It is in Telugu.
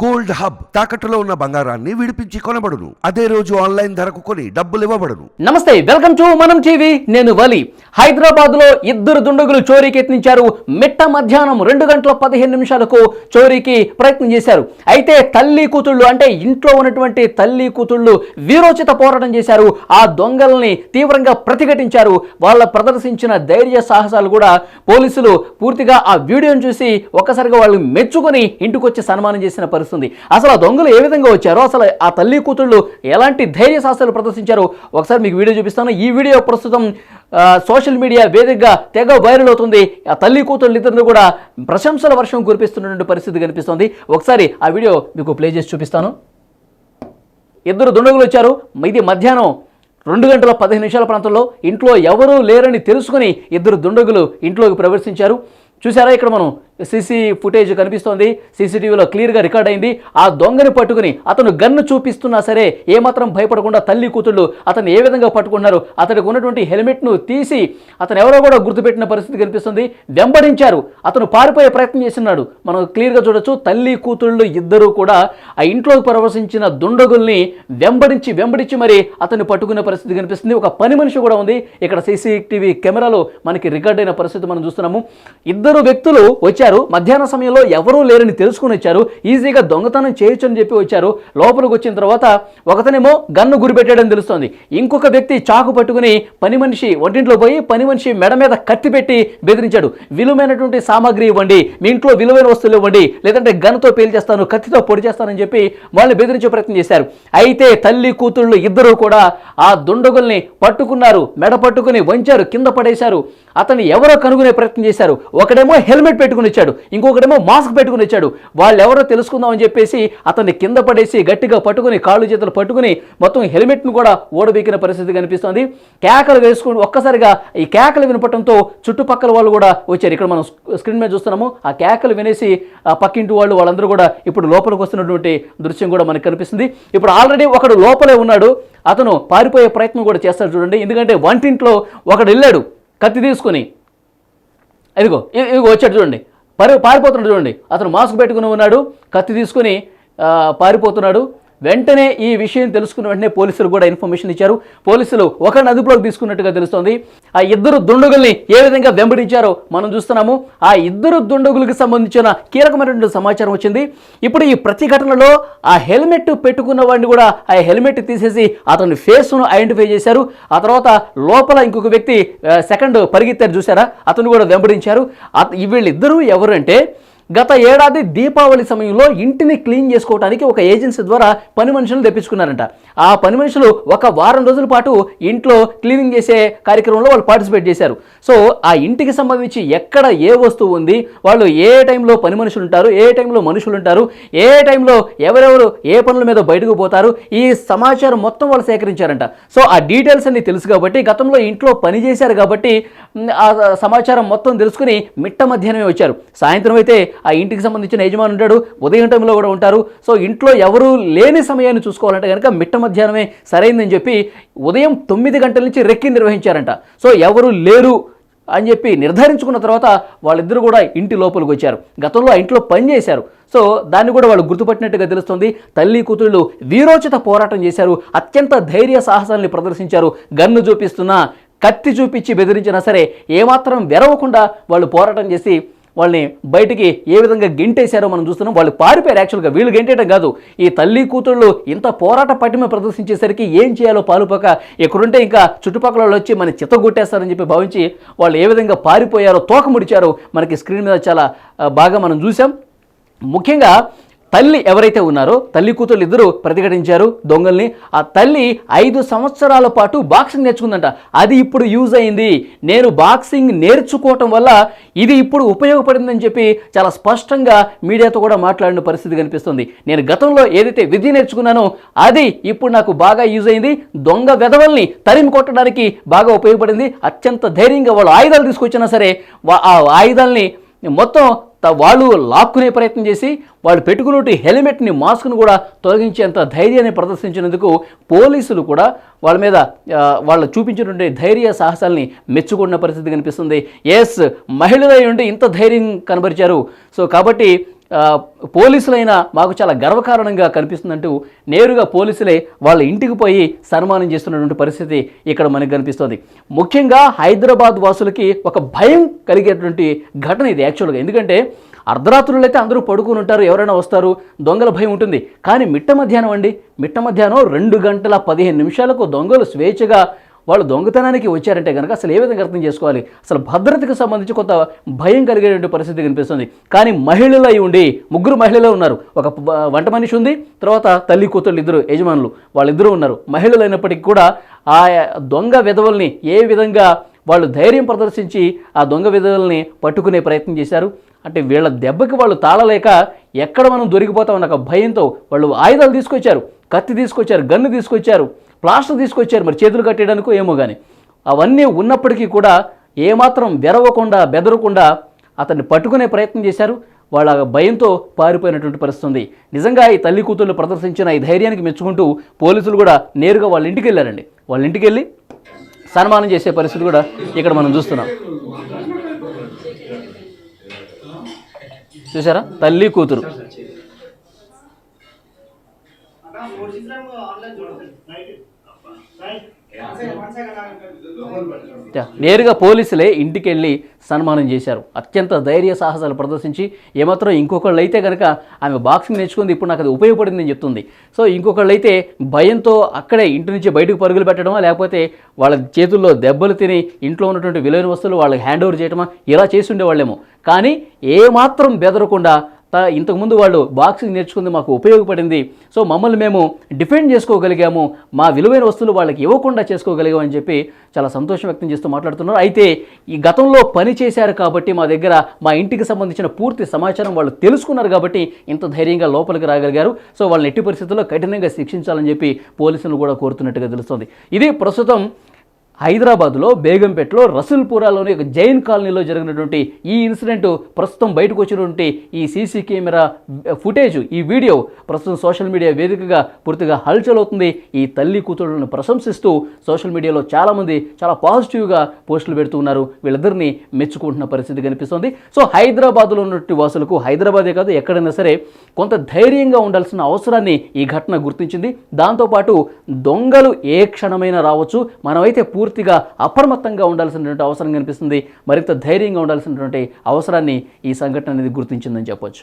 గోల్డ్ హబ్ తాకట్టులో ఉన్న బంగారాన్ని విడిపించి కొనబడును. అదే రోజు ఆన్లైన్ ధరకు కొని డబ్బులు ఇవ్వబడును. నమస్తే వెల్కమ్ టు మనం టీవీ నేను వలి. హైదరాబాద్లో ఇద్దరు దుండగులు చోరీకి యత్నించారు. మిట్ట మధ్యాహ్నం రెండు గంటల పదిహేను నిమిషాలకు చోరీకి ప్రయత్నం చేశారు. అయితే తల్లి కూతుళ్ళు అంటే ఇంట్లో ఉన్నటువంటి తల్లి కూతుళ్ళు వీరోచిత పోరాటం చేశారు. ఆ దొంగల్ని తీవ్రంగా ప్రతిఘటించారు. వాళ్ళ ప్రదర్శించిన ధైర్య సాహసాలు కూడా పోలీసులు పూర్తిగా ఆ వీడియోను చూసి ఒక్కసారిగా వాళ్ళు మెచ్చుకొని ఇంటికొచ్చి సన్మానం చేసిన పరిస్థితి ఉంది. అసలు ఆ దొంగలు ఏ విధంగా వచ్చారో అసలు ఆ తల్లి కూతుళ్ళు ఎలాంటి ధైర్య సాహసాలు ప్రదర్శించారో? ఒకసారి మీకు వీడియో చూపిస్తాను. ఈ వీడియో ప్రస్తుతం సోషల్ మీడియా వేదికగా తెగ వైరల్ అవుతుంది. ఆ తల్లి కూతుళ్ళు ఇద్దరిని కూడా ప్రశంసల వర్షం కురిపిస్తున్నటువంటి పరిస్థితి కనిపిస్తుంది. ఒకసారి ఆ వీడియో మీకు ప్లే చేసి చూపిస్తాను. ఇద్దరు దుండగులు వచ్చారు. ఇది మధ్యాహ్నం రెండు గంటల పదిహేను నిమిషాల ప్రాంతంలో ఇంట్లో ఎవరూ లేరని తెలుసుకుని ఇద్దరు దుండగులు ఇంట్లోకి ప్రవేశించారు. చూసారా ఇక్కడ మనం సీసీ ఫుటేజ్ కనిపిస్తోంది. సీసీటీవీలో క్లియర్గా రికార్డ్ అయింది. ఆ దొంగని పట్టుకుని అతను గన్ను చూపిస్తున్నా సరే ఏమాత్రం భయపడకుండా తల్లి కూతుళ్ళు అతను ఏ విధంగా పట్టుకున్నారు అతనికి ఉన్నటువంటి హెల్మెట్ను తీసి అతను ఎవరో కూడా గుర్తుపెట్టిన పరిస్థితి కనిపిస్తుంది. వెంబడించారు. అతను పారిపోయే ప్రయత్నం చేస్తున్నాడు. మనం క్లియర్గా చూడొచ్చు తల్లి కూతుళ్ళు ఇద్దరూ కూడా ఆ ఇంట్లోకి ప్రవేశించిన దుండగుల్ని వెంబడించి వెంబడించి మరి అతను పట్టుకునే పరిస్థితి కనిపిస్తుంది. ఒక పని మనిషి కూడా ఉంది. ఇక్కడ సీసీటీవీ కెమెరాలో మనకి రికార్డ్ అయిన పరిస్థితి మనం చూస్తున్నాము. ఇద్దరు వ్యక్తులు వచ్చారు. మధ్యాహ్న సమయంలో ఎవరూ లేరని తెలుసుకుని వచ్చారు. ఈజీగా దొంగతనం చేయొచ్చు అని చెప్పి వచ్చారు. లోపలికి వచ్చిన తర్వాత ఒకతనేమో గన్ను గురిపెట్టాడని తెలుస్తోంది. ఇంకొక వ్యక్తి చాకు పట్టుకుని పని మనిషి వంటింట్లో పోయి పని మనిషి మెడ మీద కత్తి పెట్టి బెదిరించాడు. విలువైనటువంటి సామాగ్రి ఇవ్వండి. మీ ఇంట్లో విలువైన వస్తువులు ఇవ్వండి. లేదంటే గన్నుతో పేల్చేస్తాను కత్తితో పొడి చేస్తానని చెప్పి వాళ్ళని బెదిరించే ప్రయత్నం చేశారు. అయితే తల్లి కూతుళ్ళు ఇద్దరూ కూడా ఆ దుండగుల్ని పట్టుకున్నారు. మెడ పట్టుకుని వంచారు. కింద పడేశారు. అతన్ని ఎవరో కనుగొనే ప్రయత్నం చేశారు. ఒకడేమో హెల్మెట్ పెట్టుకుని వచ్చాడు ఇంకొకడేమో మాస్క్ పెట్టుకుని వచ్చాడు. వాళ్ళు ఎవరో తెలుసుకుందామని చెప్పేసి అతన్ని కింద పడేసి గట్టిగా పట్టుకుని కాళ్ళు చేతులు పట్టుకుని మొత్తం హెల్మెట్ను కూడా ఓడబీకిన పరిస్థితి కనిపిస్తోంది. కేకలు వేసుకుని ఒక్కసారిగా ఈ కేకలు వినపడంతో చుట్టుపక్కల వాళ్ళు కూడా వచ్చారు. ఇక్కడ మనం స్క్రీన్ మీద చూస్తున్నాము. ఆ కేకలు వినేసి ఆ పక్కింటి వాళ్ళు వాళ్ళందరూ కూడా ఇప్పుడు లోపలికి వస్తున్నటువంటి దృశ్యం కూడా మనకు కనిపిస్తుంది. ఇప్పుడు ఆల్రెడీ ఒకడు లోపలే ఉన్నాడు. అతను పారిపోయే ప్రయత్నం కూడా చేస్తాడు చూడండి. ఎందుకంటే వంటింట్లో ఒకడు వెళ్ళాడు. కత్తి తీసుకుని. ఇదిగో ఇదిగో వచ్చాడు చూడండి. పరి పారిపోతున్నాడు చూడండి. అతను మాస్క్ పెట్టుకుని ఉన్నాడు కత్తి తీసుకుని పారిపోతున్నాడు. వెంటనే ఈ విషయం తెలుసుకున్న వెంటనే పోలీసులు కూడా ఇన్ఫర్మేషన్ ఇచ్చారు. పోలీసులు ఒకరిని అదుపులోకి తీసుకున్నట్టుగా తెలుస్తోంది. ఆ ఇద్దరు దుండగుల్ని ఏ విధంగా వెంబడించారో మనం చూస్తున్నాము. ఆ ఇద్దరు దుండగులకు సంబంధించిన కీలకమైనటువంటి సమాచారం వచ్చింది. ఇప్పుడు ఈ ప్రతిఘటనలో ఆ హెల్మెట్ పెట్టుకున్న వాడిని కూడా ఆ హెల్మెట్ తీసేసి అతని ఫేస్ను ఐడెంటిఫై చేశారు. ఆ తర్వాత లోపల ఇంకొక వ్యక్తి సెకండ్ పరిగెత్తారు చూసారా? అతను కూడా వెంబడించారు. అత- వీళ్ళిద్దరూ ఎవరంటే గత ఏడాది దీపావళి సమయంలో ఇంటిని క్లీన్ చేసుకోవడానికి ఒక ఏజెన్సీ ద్వారా పని మనుషులు తెప్పించుకున్నారంట. ఆ పని మనుషులు ఒక వారం రోజుల పాటు ఇంట్లో క్లీనింగ్ చేసే కార్యక్రమంలో వాళ్ళు పార్టిసిపేట్ చేశారు. సో ఆ ఇంటికి సంబంధించి ఎక్కడ ఏ వస్తువు ఉంది వాళ్ళు ఏ టైంలో పని మనుషులు ఉంటారు ఏ టైంలో మనుషులు ఉంటారు ఏ టైంలో ఎవరెవరు ఏ పనుల మీద బయటకు పోతారు ఈ సమాచారం మొత్తం వాళ్ళు సేకరించారంట. సో ఆ డీటెయిల్స్ అన్ని తెలుసు కాబట్టి గతంలో ఇంట్లో పని చేశారు కాబట్టి ఆ సమాచారం మొత్తం తెలుసుకుని మిట్ట మధ్యాహ్నమే వచ్చారు. సాయంత్రం అయితే ఆ ఇంటికి సంబంధించిన యజమాని ఉంటాడు ఉదయం టైంలో కూడా ఉంటారు. సో ఇంట్లో ఎవరు లేని సమయాన్ని చూసుకోవాలంటే కనుక మిట్ట మధ్యాహ్నమే సరైందని చెప్పి ఉదయం తొమ్మిది గంటల నుంచి రెక్కి నిర్వహించారంట. సో ఎవరు లేరు అని చెప్పి నిర్ధారించుకున్న తర్వాత వాళ్ళిద్దరూ కూడా ఇంటి లోపలికి వచ్చారు. గతంలో ఆ ఇంట్లో పని చేశారు. సో దాన్ని కూడా వాళ్ళు గుర్తుపట్టినట్టుగా తెలుస్తుంది. తల్లి కూతుళ్ళు వీరోచిత పోరాటం చేశారు. అత్యంత ధైర్య సాహసాలని ప్రదర్శించారు. గన్ను చూపిస్తున్నా కత్తి చూపించి బెదిరించినా సరే ఏమాత్రం వెరవకుండా వాళ్ళు పోరాటం చేసి వాళ్ళని బయటికి ఏ విధంగా గెంటేశారో మనం చూస్తున్నాం. వాళ్ళు పారిపోయారు యాక్చువల్గా. వీళ్ళు గెంటేయడం కాదు. ఈ తల్లి కూతుళ్ళు ఇంత పోరాట పటిమ ప్రదర్శించేసరికి ఏం చేయాలో పాలుపోక ఎక్కడుంటే ఇంకా చుట్టుపక్కల వాళ్ళు వచ్చి మన చిత్తగొట్టేస్తారని చెప్పి భావించి వాళ్ళు ఏ విధంగా పారిపోయారో తోకముడిచారో మనకి స్క్రీన్ మీద చాలా బాగా మనం చూసాం ముఖ్యంగా తల్లి ఎవరైతే ఉన్నారో తల్లి కూతురు ఇద్దరు ప్రతిఘటించారు దొంగల్ని. ఆ తల్లి ఐదు సంవత్సరాల పాటు బాక్సింగ్ నేర్చుకుందంట. అది ఇప్పుడు యూజ్ అయింది. నేను బాక్సింగ్ నేర్చుకోవటం వల్ల ఇది ఇప్పుడు ఉపయోగపడిందని చెప్పి చాలా స్పష్టంగా మీడియాతో కూడా మాట్లాడిన పరిస్థితి కనిపిస్తుంది. నేను గతంలో ఏదైతే విద్య నేర్చుకున్నానో అది ఇప్పుడు నాకు బాగా యూజ్ అయింది. దొంగ వెధవల్ని తరిమి కొట్టడానికి బాగా ఉపయోగపడింది. అత్యంత ధైర్యంగా వాళ్ళు ఆయుధాలు తీసుకొచ్చినా సరే వా- ఆ ఆయుధాల్ని మొత్తం వాళ్ళు లాక్కునే ప్రయత్నం చేసి వాళ్ళు పెట్టుకున్నట్టు హెల్మెట్ని మాస్క్ను కూడా తొలగించేంత ధైర్యాన్ని ప్రదర్శించినందుకు పోలీసులు కూడా వాళ్ళ మీద వాళ్ళు చూపించినటువంటి ధైర్య సాహసాలని మెచ్చుకున్న పరిస్థితి కనిపిస్తుంది. ఎస్ మహిళలై ఉండి ఇంత ధైర్యం కనబరిచారు. సో కాబట్టి పోలీసులైనా మాకు చాలా గర్వకారణంగా కనిపిస్తుందంటూ నేరుగా పోలీసులే వాళ్ళ ఇంటికి పోయి సన్మానం చేస్తున్నటువంటి పరిస్థితి ఇక్కడ మనకు కనిపిస్తుంది. ముఖ్యంగా హైదరాబాద్ వాసులకి ఒక భయం కలిగేటువంటి ఘటన ఇది యాక్చువల్గా. ఎందుకంటే అర్ధరాత్రులు అయితే అందరూ పడుకుని ఉంటారు ఎవరైనా వస్తారు దొంగల భయం ఉంటుంది. కానీ మిట్ట మధ్యాహ్నం అండి మిట్ట మధ్యాహ్నం రెండు గంటల పదిహేను నిమిషాలకు దొంగలు స్వేచ్ఛగా వాళ్ళు దొంగతనానికి వచ్చారంటే కనుక అసలు ఏ విధంగా అర్థం చేసుకోవాలి? అసలు భద్రతకు సంబంధించి కొంత భయం కలిగేటువంటి పరిస్థితి కనిపిస్తుంది. కానీ మహిళలు అయి ఉండి ముగ్గురు మహిళలే ఉన్నారు. ఒక వంట మనిషి ఉంది తర్వాత తల్లి కూతుళ్ళు ఇద్దరు యజమానులు. వాళ్ళిద్దరూ ఉన్నారు. మహిళలు అయినప్పటికీ కూడా ఆ దొంగ విధవల్ని ఏ విధంగా వాళ్ళు ధైర్యం ప్రదర్శించి ఆ దొంగ విధవల్ని పట్టుకునే ప్రయత్నం చేశారు? అంటే వీళ్ళ దెబ్బకి వాళ్ళు తాళలేక ఎక్కడ మనం దొరికిపోతామన్న ఒక భయంతో వాళ్ళు ఆయుధాలు తీసుకొచ్చారు. కత్తి తీసుకొచ్చారు గన్ను తీసుకొచ్చారు. ప్లాస్టర్ తీసుకొచ్చారు మరి చేతులు కట్టేయడానికో ఏమో కానీ అవన్నీ ఉన్నప్పటికీ కూడా ఏమాత్రం బెరవకుండా బెదరకుండా అతన్ని పట్టుకునే ప్రయత్నం చేశారు. వాళ్ళ భయంతో పారిపోయినటువంటి పరిస్థితి ఉంది నిజంగా ఈ తల్లి కూతుళ్ళు ప్రదర్శించిన ఈ ధైర్యానికి మెచ్చుకుంటూ పోలీసులు కూడా నేరుగా వాళ్ళ ఇంటికి వెళ్ళారండి. వాళ్ళ ఇంటికి వెళ్ళి సన్మానం చేసే పరిస్థితి కూడా ఇక్కడ మనం చూస్తున్నాం. చూసారా తల్లి కూతురు. నేరుగా పోలీసులే ఇంటికి వెళ్ళి సన్మానం చేశారు. అత్యంత ధైర్య సాహసాలు ప్రదర్శించి ఏమాత్రం ఇంకొకళ్ళు అయితే కనుక ఆమె బాక్సింగ్ నేర్చుకుంది ఇప్పుడు నాకు అది ఉపయోగపడిందని చెప్తుంది. సో ఇంకొకళ్ళు అయితే భయంతో అక్కడే ఇంటి నుంచి బయటకు పరుగులు పెట్టడమా లేకపోతే వాళ్ళ చేతుల్లో దెబ్బలు తిని ఇంట్లో ఉన్నటువంటి విలువైన వస్తువులు వాళ్ళకి హ్యాండ్ ఓవర్ చేయడమా ఇలా చేసి ఉండేవాళ్ళేమో. కానీ ఏమాత్రం బెదరకుండా ఇంతకుముందు వాళ్ళు బాక్సింగ్ నేర్చుకుంది మాకు ఉపయోగపడింది. సో మమ్మల్ని మేము డిఫెండ్ చేసుకోగలిగాము. మా విలువైన వస్తువులు వాళ్ళకి ఇవ్వకుండా చేసుకోగలిగాము అని చెప్పి చాలా సంతోషం వ్యక్తం చేస్తూ మాట్లాడుతున్నారు. అయితే ఈ గతంలో పని చేశారు కాబట్టి మా దగ్గర మా ఇంటికి సంబంధించిన పూర్తి సమాచారం వాళ్ళు తెలుసుకున్నారు కాబట్టి ఇంత ధైర్యంగా లోపలికి రాగలిగారు. సో వాళ్ళని ఎట్టి పరిస్థితుల్లో కఠినంగా శిక్షించాలని చెప్పి పోలీసులు కూడా కోరుతున్నట్టుగా తెలుస్తుంది. ఇది ప్రస్తుతం హైదరాబాద్లో బేగంపేటలో రసూల్పురాలోని ఒక జైన్ కాలనీలో జరిగినటువంటి ఈ ఇన్సిడెంట్ ప్రస్తుతం బయటకు వచ్చినటువంటి ఈ సీసీ కెమెరా ఫుటేజ్ ఈ వీడియో ప్రస్తుతం సోషల్ మీడియా వేదికగా పూర్తిగా హల్చల్ అవుతుంది ఈ తల్లి కూతురులను ప్రశంసిస్తూ సోషల్ మీడియాలో చాలామంది చాలా పాజిటివ్గా పోస్టులు పెడుతున్నారు వీళ్ళిద్దరిని మెచ్చుకుంటున్న పరిస్థితి కనిపిస్తుంది. సో హైదరాబాద్లో ఉన్నటువంటి వాసులకు హైదరాబాదే కాదు ఎక్కడైనా సరే కొంత ధైర్యంగా ఉండాల్సిన అవసరాన్ని ఈ ఘటన గుర్తించింది. దాంతోపాటు దొంగలు ఏ క్షణమైనా రావచ్చు. మనమైతే పూర్తి పూర్తిగా అప్రమత్తంగా ఉండాల్సినటువంటి అవసరం కనిపిస్తుంది. మరింత ధైర్యంగా ఉండాల్సినటువంటి అవసరాన్ని ఈ సంఘటన అనేది గుర్తించిందని చెప్పొచ్చు.